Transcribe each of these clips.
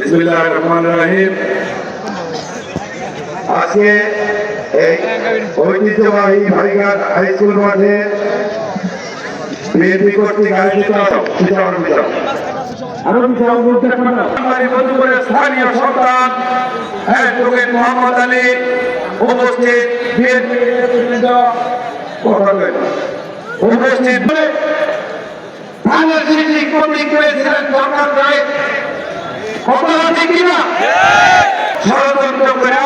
বিসমিল্লাহির রহমানির রহিম। আজকে এই ঐতিহ্যবাহী ভাইঘাট হাই স্কুল মাঠে বিএনপি কর্তৃক আয়োজিত স্থানীয় সন্তান অ্যাডভোকেট মোহাম্মদ আলী উপস্থিত ধানের শিশি কথা আছে কিনা? ষড়যন্ত্র করে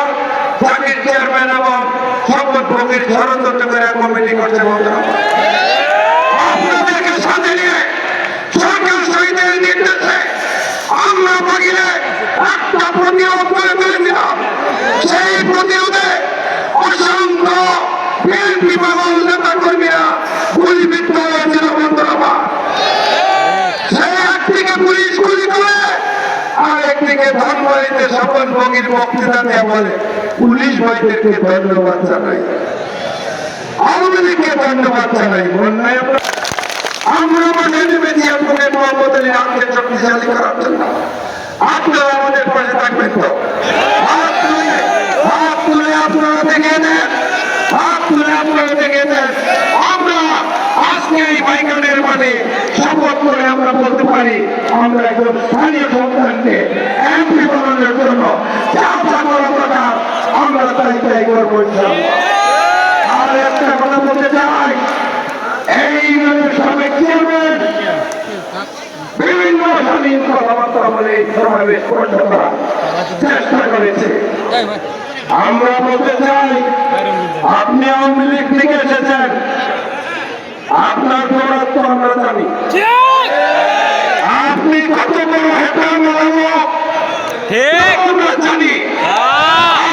জাকির চেয়ারম্যান এবং শপথ ভোগের ষড়যন্ত্র করে কমিটি করছে বন্ধুরা। আপনাদেরকে সাথে নিয়ে সরকার শহীদের নির্দেশে আমরা বাগিলে একটা প্রতিরোধ করে তুলেছিলাম সেই প্রতিরোধে অসংখ্য বিএনপি বাবল নেতা কর্মীরা গুলিবিদ্ধ হয়েছিল বন্ধুরা আমার। সেই একদিকে পুলিশ গুলি করে একদিকে ধনবাড়িতে শপথ ভোগীর বক্তৃতা দেওয়া বলে পুলিশ ভাইদেরকে ধন্যবাদ জানাই আওয়ামী লীগকে ধন্যবাদ জানাই বন্যায় আমরা আমরা আজকে এই বাইকানের মাঠে শপথ করে পারি, আমরা একজন স্থানীয় সন্তানকে এমপি বানানোর জন্য যা করা দরকার, আমরা তাই তাই করব। আর একটা কথা বলতে চাই, এই ইউনিয়নের চেয়ারম্যান, বিভিন্ন স্বাধীন কথাবার্তা বলে সমাবেশ করার চেষ্টা করেছে। আমরা বলতে চাই, আপনি আওয়ামী লীগ থেকে এসেছেন, আপনার দৌড়াত্ম আমরা জানি আপনি কত বড় হেঁটে মারাবো আমরা জানি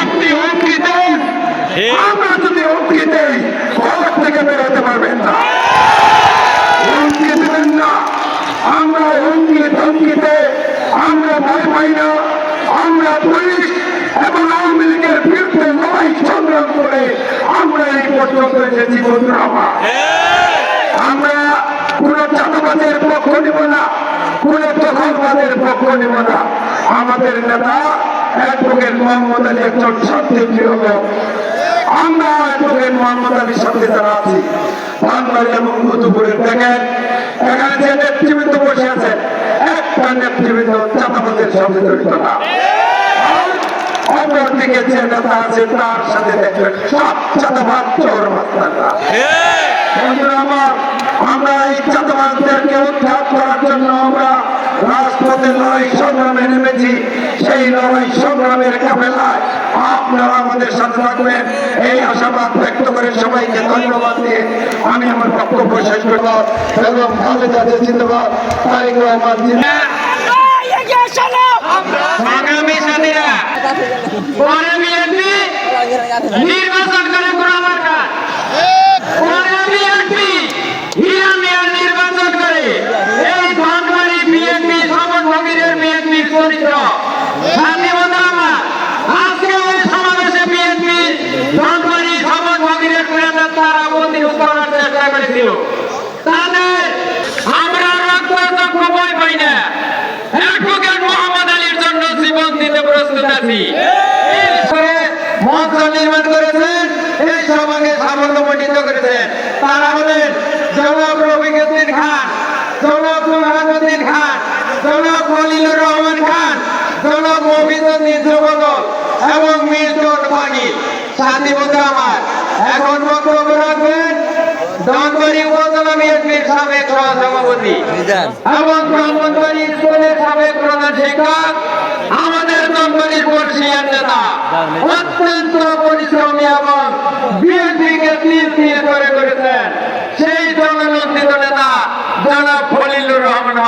আপনি হুমকি দেন আমরা যদি হুমকি দেই ঘর থেকে বেরোতে পারবেন না। আমরা হুমকি ধমকিতে, আমরা ভয় পাই না। আমরা পুলিশ এবং আওয়ামী লীগের বিরুদ্ধে লড়াই সংগ্রাম করে আমরা এই পর্যন্ত এসেছি, বন্ধুরা আমার। আমরা কোন চাঁদাবাদের পক্ষ নিব না। কোন দখলবাদের পক্ষ নিব না। আমাদের নেতা, অ্যাডভোকেট মোহাম্মদ আলী একজন শান্তিপ্রিয় লোক আমরা অ্যাডভোকেট মোহাম্মদ আলীর সাথে যারা আছি? বসে আছেন একটা নেতৃবৃন্দ চাঁদাবাদের যে নেতা আছে, তার সাথে আমার, আমরা এই চাঁদাবাদদেরকে উদ্ধার করার জন্য আমরা রাজপথে লড়াই সংগ্রামে নেমেছি। সেই লড়াই সংগ্রামের কাফেলায় আপনারা আমাদের সাথে থাকবেন। এই আশাবাদ ব্যক্ত করে সবাইকে ধন্যবাদ দিয়ে আমি আমার বক্তব্য শেষ করব। জিন্দাবাদ। তারেক রহমান করে কোনো মার্কা পরে বিএনপি হিরান মিয়ার নির্বাচন করে এই ধনবাড়ি বিএনপি শপথ ভগীরের বিএনপি চরিত্র শান্তি আমার আজকে এই সমাবেশে বিএনপি ধনবাড়ি শপথ ভগীরের কুড়াতে তারা প্রতিরোধ চেষ্টা করেছিল। তাদের আমরা রক্ত চক্র বই পাই না। মোহাম্মদ আলীর জন্য জীবন দিতে প্রস্তুত আছি। নির্মাণ করেছেন, এই করেছেন। তারা হলেন খান, জনাব বুরহানুদ্দিন খান, জনাব রহমান খান, জনাব মফিজুদ্দিন যুবদল এবং মিল্টন পানি সাথী বন্ধু আমার, এখন বক্তব্য রাখবেন ধনবাড়ি উপজেলা বিএনপির সাবেক সহসভাপতি। এবং ব্রাহ্মণবাড়ি স্কুলের সাবেক প্রধান শিক্ষক আমাদের ধনবাড়ির বর্ষিয়ার নেতা। অত্যন্ত পরিশ্রমী এবং বিএনপিকে তীর তীর করে করেছেন। সেই জননন্দিত নেতা জনাব ফলিলুর রহমান